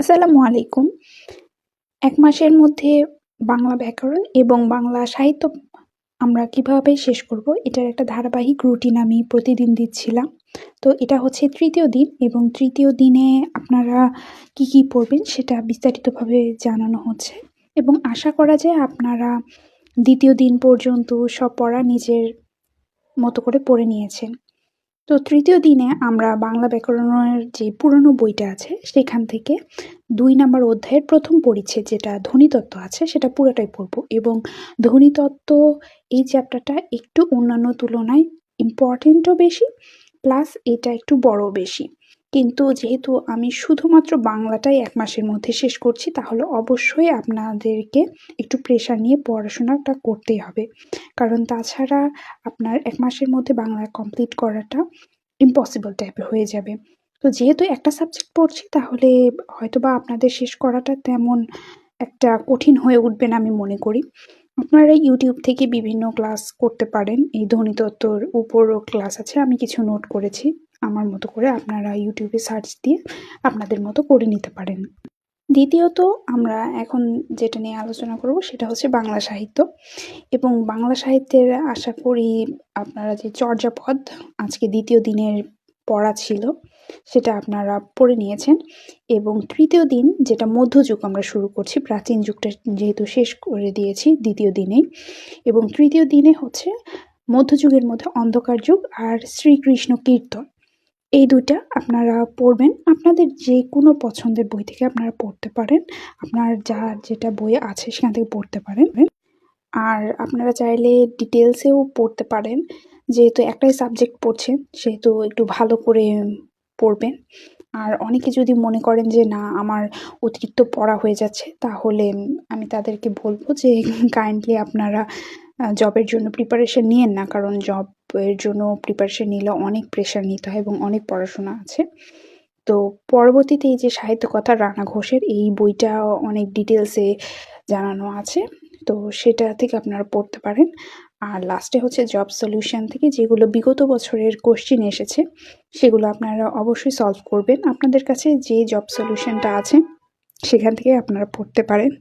আসসালামু আলাইকুম। এক মাসের মধ্যে বাংলা ব্যাকরণ এবং বাংলা সাহিত্য আমরা কীভাবে শেষ করব, এটার একটা ধারাবাহিক রুটিন আমি প্রতিদিন দিচ্ছিলাম। তো এটা হচ্ছে তৃতীয় দিন এবং তৃতীয় দিনে আপনারা কি কি পড়বেন সেটা বিস্তারিতভাবে জানানো হচ্ছে। এবং আশা করা যায় আপনারা দ্বিতীয় দিন পর্যন্ত সব পড়া নিজের মতো করে পড়ে নিয়েছেন। তো তৃতীয় দিনে আমরা বাংলা ব্যাকরণের যে পুরনো বইটা আছে, সেখান থেকে দুই নম্বর অধ্যায়ের প্রথম পরিচ্ছেদ যেটা ধ্বনিতত্ত্ব আছে, সেটা পুরোটাই পড়ব। এবং ধ্বনিতত্ত্ব এই চ্যাপ্টারটা একটু অন্যান্য তুলনায় ইম্পর্টেন্টও বেশি প্লাস এটা একটু বড় বেশি। কিন্তু যেহেতু আমি শুধুমাত্র বাংলাটাই এক মাসের মধ্যে শেষ করছি, তাহলে অবশ্যই আপনাদেরকে একটু প্রেশার নিয়ে পড়াশোনাটা করতেই হবে। কারণ তাছাড়া আপনার এক মাসের মধ্যে বাংলা কমপ্লিট করাটা ইম্পসিবল টাইপের হয়ে যাবে। তো যেহেতু একটা সাবজেক্ট পড়ছি, তাহলে হয়তোবা আপনাদের শেষ করাটা তেমন একটা কঠিন হয়ে উঠবে না আমি মনে করি। আপনারা ইউটিউব থেকে বিভিন্ন ক্লাস করতে পারেন। এই ধ্বনিতত্ত্বর উপরও ক্লাস আছে, আমি কিছু নোট করেছি। আমার মতো করে আপনারা ইউটিউবে সার্চ দিয়ে আপনাদের মতো করে নিতে পারেন। দ্বিতীয়ত আমরা এখন যেটা নিয়ে আলোচনা করব সেটা হচ্ছে বাংলা সাহিত্য। এবং বাংলা সাহিত্যের আশা করি আপনারা যে চর্যাপদ আজকে দ্বিতীয় দিনের পড়া ছিল সেটা আপনারা পড়ে নিয়েছেন। এবং তৃতীয় দিন যেটা মধ্যযুগ আমরা শুরু করছি, প্রাচীন যুগটা যেহেতু শেষ করে দিয়েছি দ্বিতীয় দিনেই। এবং তৃতীয় দিনে হচ্ছে মধ্যযুগের মধ্যে অন্ধকার যুগ আর শ্রীকৃষ্ণ কীর্তন। এই দুইটা আপনারা পড়বেন। আপনাদের যে কোনো পছন্দের বই থেকে আপনারা পড়তে পারেন। আপনার যা যেটা বই আছে সেখান থেকে পড়তে পারেন। আর আপনারা চাইলে ডিটেলসেও পড়তে পারেন। যেহেতু একটাই সাবজেক্ট পড়ছেন, সেহেতু একটু ভালো করে পড়বেন। আর অনেকে যদি মনে করেন যে, না, আমার অতিরিক্ত পড়া হয়ে যাচ্ছে, তাহলে আমি তাদেরকে বলব যে কাইন্ডলি আপনারা জবের জন্য প্রিপারেশন নিয়েন না। কারণ জবের জন্য প্রিপারেশন নিলে অনেক প্রেশার নিতে হয় এবং অনেক পড়াশোনা আছে। তো পরবর্তীতে এই যে সাহিত্য কথা রানা ঘোষের এই বইটা অনেক ডিটেলসে জানানো আছে। তো সেটা থেকে আপনারা পড়তে পারেন। আর লাস্টে হচ্ছে জব সলিউশন থেকে যেগুলো বিগত বছরের কোশ্চিন এসেছে, সেগুলো আপনারা অবশ্যই সলভ করবেন। আপনাদের কাছে যে জব সলিউশনটা আছে, সেখান থেকে আপনারা পড়তে পারেন।